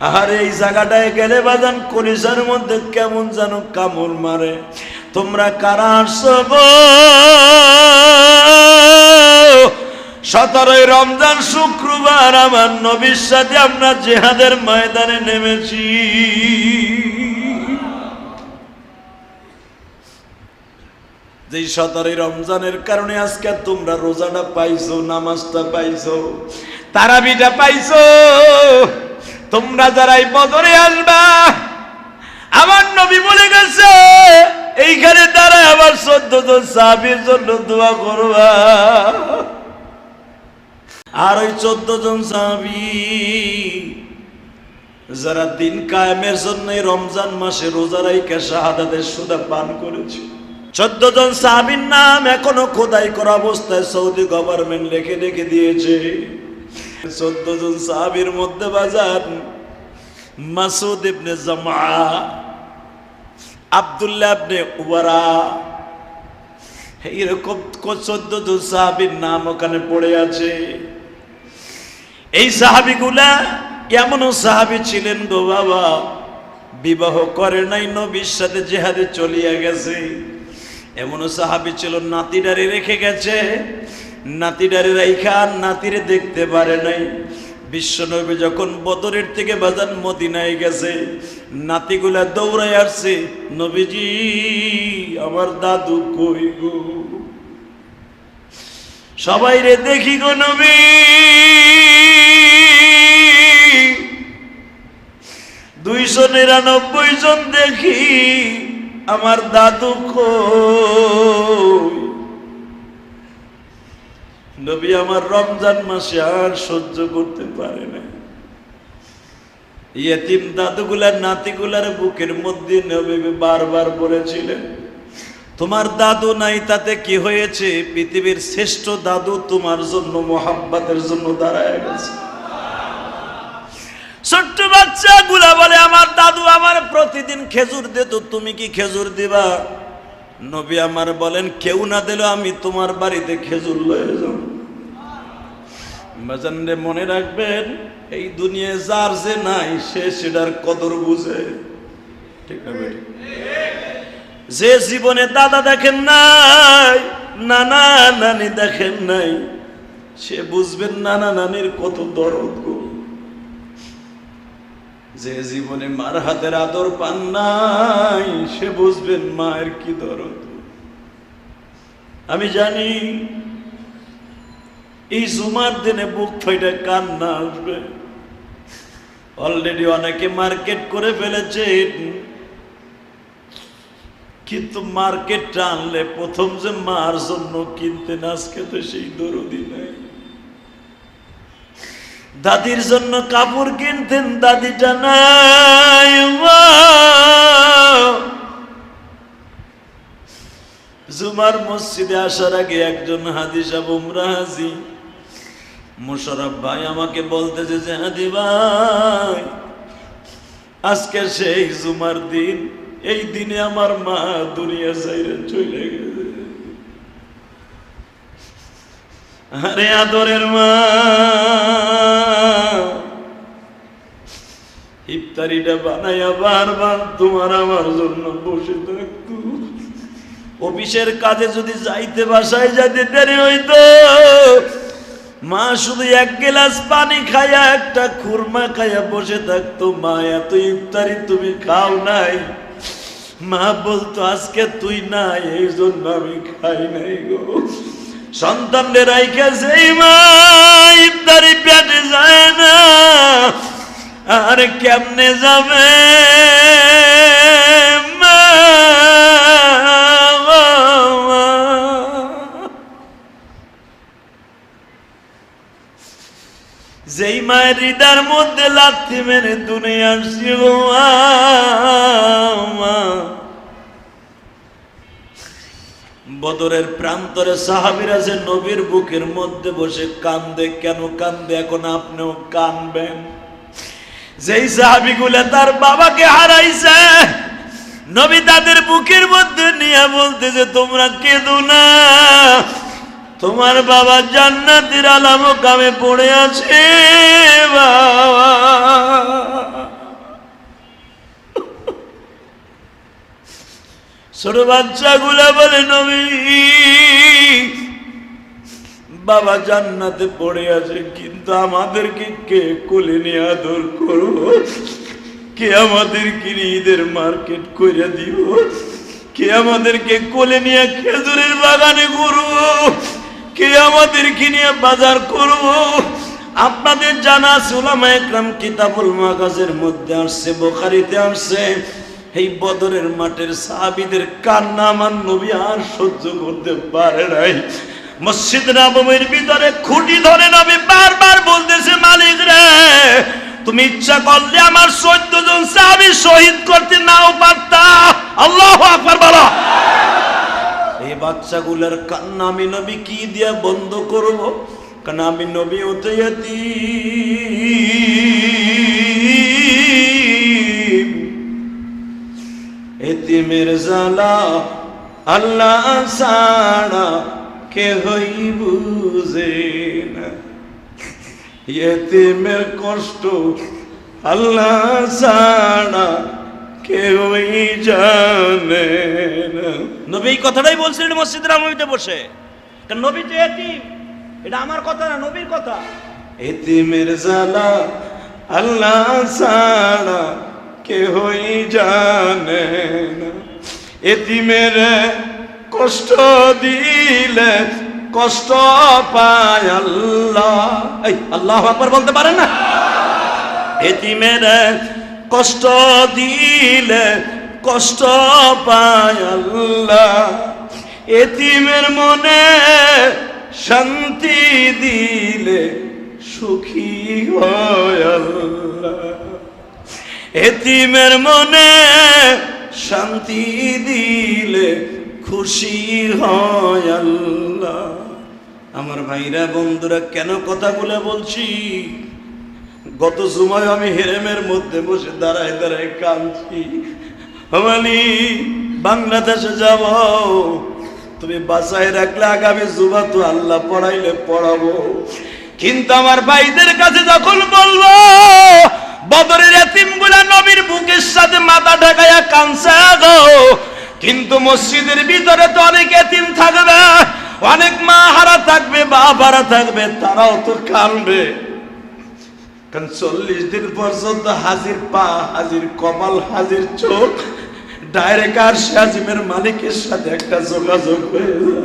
আর এই জায়গাটায় গেলে বাজান কলিজার মধ্যে কেমন যেন কামড় মারে। তোমরা কারা আসছো গো? সতেরোই রমজান শুক্রবার, আমার নবীর সাথে আমরা জেহাদের ময়দানে নেমেছি। যেই সতেরোই রমজানের কারণে আজকে তোমরা রোজাটা পাইছো, নামাজটা পাইছো, তারাবিটা পাইছো তোমরা যারাই বদরে আসবা আমার নবী বলে গেছে, এইখানে তারা আবার চোদ্দ জন সাহাবির জন্য দোয়া করবা। আর ওই চোদ্দ জন সাহাবি, যারা দিন কায়েমের জন্য রমজান মাসে রোজা রাইকা শাহাদাতের সুদা পান করেছে। চোদ্দ জন সাহাবির নাম এখনও খোদাই করা অবস্থায় সৌদি গভর্নমেন্ট লেখে রেখে দিয়েছে। চোদ্দ জন সাহাবির মধ্যে বাজার মাসুদ ইবনে জামা আব্দুল্লাহ ইবনে উবারা, এইরকম চোদ্দ জন সাহাবির নাম ওখানে পড়ে আছে। এই সাহাবিগুলা এমনও সাহাবি ছিলেন গো বাবা, বিবাহ করে নাই, নবীর সাথে জেহাদে চলিয়া গেছে। এমনও সাহাবি ছিল নাতিডারে রেখে গেছে। নাতিডারে রাইখা, নাতিরে দেখতে পারে নাই। বিশ্বনবী যখন বদরের থেকে বাজান মদিনায় গেছে, নাতিগুলা দৌড়ায় আসছে, নবীজি, আমার দাদু কই গো? সবাই রে দেখি গো নবী। দুইশো নিরানব্বই জন দেখি, আমার দাদু কই নবী আমার রমজান মাসে আর সহ্য করতে পারে না। ইয়েতিম দাদুগুলার নাতিগুলার বুকের মধ্যে নবী বারবার বলেছিলেন, তোমার দাদু নাই, তাতে কি হয়েছে? পৃথিবীর শ্রেষ্ঠ দাদু তোমার জন্য মোহাব্বাতের জন্য দাঁড়ায় গেছে। ছোট্ট বাচ্চা গুলা বলে, আমার দাদু আমার প্রতিদিন খেজুর দিত তুমি কি খেজুর দিবা? নবী আমার বলেন, কেউ না দিল আমি তোমার বাড়িতে খেজুর লয়ে যাব। বাজানরে মনে রাখবেন, এই দুনিয়ায় যার যে নাই, সে সেটার কদর বুঝে। ঠিক না? যে জীবনে দাদা দেখেন নাই, নানা নানি দেখেন নাই, সে বুঝবেন নানা নানির কত দরদ গো। যে জীবনে মার হাতের আদর পান নাই, সে বুঝবেন মায়ের কি দরদ আমি জানি এই জুমার দিনে বুক ফাইটা কান্না আসবে। অলরেডি অনেকে মার্কেট করে ফেলেছে। কিন্তু মার্কেট টানলে প্রথম যে মার জন্য কিনতেন আজকে তো সেই দরদি নাই। দাদির জন্য কাপড় কিনতেন, দাদিটা নাই। জুমার মসজিদে আসার আগে একজন হাদিসা বুমরা হাজি মোশারফ ভাই আমাকে বলতেছে যে হাদি ভাই, আজকে সেই জুমার দিন, এই দিনে আমার মা দুনিয়া চাইরে চলে গেছে। আরে আদরের মা, ইফতারিটা বানাইয়া বারবার তোমার আমার জন্য বসে থাকতো। অফিসের কাজে যদি যাইতে বাসায় যাইতে দেরি হইতো মা শুধু এক গ্লাস পানি খায়া, একটা খুরমা খায়া বসে থাকতো। মা, এত ইফতারি তুমি খাও নাই। মা বলতো, আজকে তুই নাই এই জন্য আমি খাই নাই গো। সন্তানদের রাইখা মা, ইফতারি পেটে যায় না। আর কেমনে যাবে? যেই মায়ের হৃদার মধ্যে লাথি মেরে দুনিয়া আসছি মা। বদরের প্রান্তরে সাহাবিরা যে নবীর বুকের মধ্যে বসে কান্দে, কেন কান্দে? এখন আপনিও কানবেন। যেই সাহাবিগুলা তার বাবাকে হারাইছে, নবী তাদের বুকের মধ্যে নিয়ে বলতে যে তোমরা কেঁদো না। তোমার বাবা জান্নাতের আলাম কামে পড়ে আছে, বাবা। ছোট বাচ্চা গুলা বলে, নবী, বাবা জান্নাতে পড়ে আছে, কিন্তু আমাদেরকে কে কোলে নিয়ে আদর করো? কে আমাদের কিনিদের মার্কেট করে দিব কে আমাদেরকে কোলে নিয়ে খেজুরের বাগানে করব কে আমাদেরকে নিয়ে বাজার করব? আপনাদের জানা সুলামা একরাম কিতাবুল মাগাজের মধ্যে আসছে, বোখারিতে আসছে। এই বদরের মাঠের সাহাবিদের কান্না আমার নবী আর সহ্য করতে পারে নাই। মসজিদ নবমীর ভিতরে খুঁটি ধরে নবী বারবার বলতেছে, মালিক রে, তুমি ইচ্ছা করলে আমার চোদ্দ জন সাহাবি শহীদ করতে নাও পারতা আল্লাহ আকবার বলো। এই বাচ্চাগুলোর কান্না আমি নবী কি দিয়া বন্ধ করব কারণ আমি নবী হতে এতিম। এতিমের জালা আল্লাহ সাড়া কে হই বুঝে না এতিমের কষ্ট আল্লাহ সাড়া কেউই জানে না। নবী কথাটাই বলছিলেন মসজিদ রামিতে বসে। নবী তো এতিম। এটা আমার কথা না নবীর কথা। এতিমের জালা আল্লাহ সাড়া কেউই জানে না। এতিমের কষ্ট দিলে কষ্ট পায় আল্লাহ। এই আল্লাহ আকবার বলতে পারেন না? এতিমের কষ্ট দিলে কষ্ট পায় আল্লাহ। এতিমের মনে শান্তি দিলে সুখী হয় আল্লাহ। এতিমের মনে শান্তি দিলে খুশি হয় আল্লাহ। আমার ভাইরা, বন্ধুরা, কেন কথাগুলো বলছি? গত সময় আমি হেরেমের মধ্যে বসে দাঁড়ায় দাঁড়ায় কাঁদছি। আমালি বাংলাদেশে যাব। তুমি বাসায় রাখলে আগামী জুবা তো আল্লাহ পড়াইলে পড়াবো। কিন্তু আমার ভাইদের কাছে যখন বলব, বদরের এতিমগুলা নবীর বুকের সাথে মাথা ঢাকাইয়া কাঁদছে গো। কিন্তু মসজিদের ভিতরে তো অনেক এতিম থাকবে, অনেক মা হারা থাকবে বাপ হারা থাকবে, তারাও তো কানবে কারণ চল্লিশ দিন পর্যন্ত হাজির পা, হাজির কপাল, হাজির চোখ ডাইরেক্ট আর শাজিমের মালিকের সাথে একটা যোগাযোগ হয়ে যায়।